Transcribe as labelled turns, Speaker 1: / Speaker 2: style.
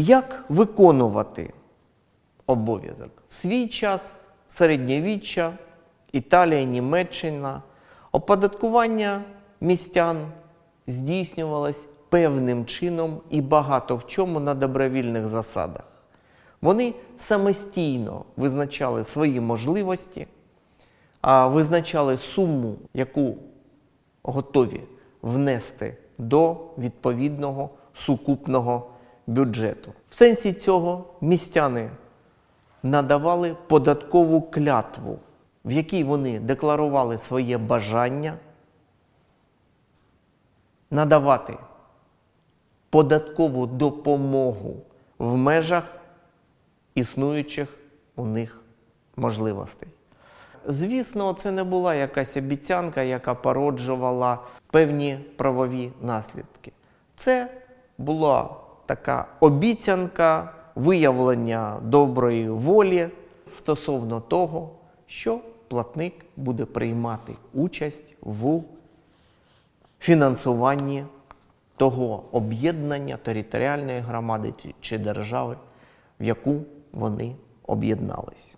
Speaker 1: Як виконувати обов'язок? В свій час середньовіччя, Італія, Німеччина, оподаткування містян здійснювалось певним чином і багато в чому на добровільних засадах. Вони самостійно визначали свої можливості, а визначали суму, яку готові внести до відповідного сукупного бюджету. В сенсі цього містяни надавали податкову клятву, в якій вони декларували своє бажання надавати податкову допомогу в межах існуючих у них можливостей. Звісно, це не була якась обіцянка, яка породжувала певні правові наслідки. Це була така обіцянка виявлення доброї волі стосовно того, що платник буде приймати участь в фінансуванні того об'єднання територіальної громади чи- держави, в яку вони об'єднались.